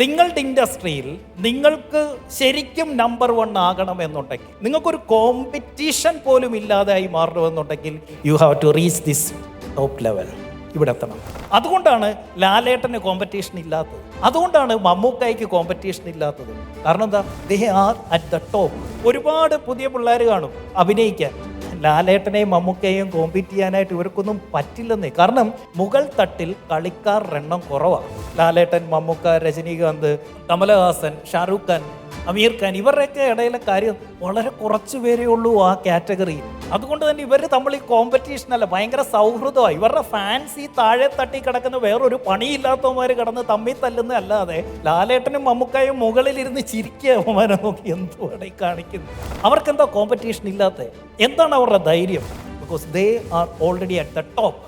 നിങ്ങളുടെ ഇൻഡസ്ട്രിയിൽ നിങ്ങൾക്ക് ശരിക്കും നമ്പർ വൺ ആകണം എന്നുണ്ടെങ്കിൽ നിങ്ങൾക്കൊരു കോമ്പറ്റീഷൻ പോലും ഇല്ലാതായി മാറണമെന്നുണ്ടെങ്കിൽ you have to reach this top level ഇവിടെ എത്തണം. അതുകൊണ്ടാണ് ലാലേട്ടന് കോമ്പറ്റീഷൻ ഇല്ലാത്തത്. അതുകൊണ്ടാണ് മമ്മൂക്കായ്ക്ക് കോമ്പറ്റീഷൻ ഇല്ലാത്തത്. കാരണം എന്താ? They are at the top ഒരുപാട് പുതിയ പിള്ളേർ കാണും. അഭിനയിക്കാൻ. ലാലേട്ടനെയും മമ്മൂക്കയെയും കോമ്പീറ്റ് ചെയ്യാനായിട്ട് ഇവർക്കൊന്നും പറ്റില്ലെന്നേ. കാരണം മുകൾ തട്ടിൽ കളിക്കാർ എണ്ണം കുറവാണ് ലാലേട്ടൻ മമ്മൂക്ക രജനീകാന്ത് കമലഹാസൻ ഷാറൂഖ് ഖാൻ അമീർ ഖാൻ ഇവരുടെയൊക്കെ ഇടയിലെ കാര്യം വളരെ കുറച്ച് പേരേ ഉള്ളൂ ആ കാറ്റഗറിയിൽ അതുകൊണ്ട് തന്നെ ഇവർ തമ്മിൽ ഈ കോമ്പറ്റീഷൻ അല്ല ഭയങ്കര സൗഹൃദമാണ് ഇവരുടെ ഫാൻസ് ഈ താഴെ തട്ടി കിടക്കുന്ന വേറൊരു പണിയില്ലാത്തവന്മാർ കിടന്ന് തമ്മിൽ തല്ലുന്ന അല്ലാതെ ലാലേട്ടനും മമ്മൂക്കായും മുകളിലിരുന്ന് ചിരിക്കുക അവന്മാരെ നോക്കി എന്തുവാണ് ഈ കാണിക്കുന്നത് അവർക്കെന്താ കോമ്പറ്റീഷൻ ഇല്ലാത്ത എന്താണ് അവരുടെ ധൈര്യം? Because they are already at the top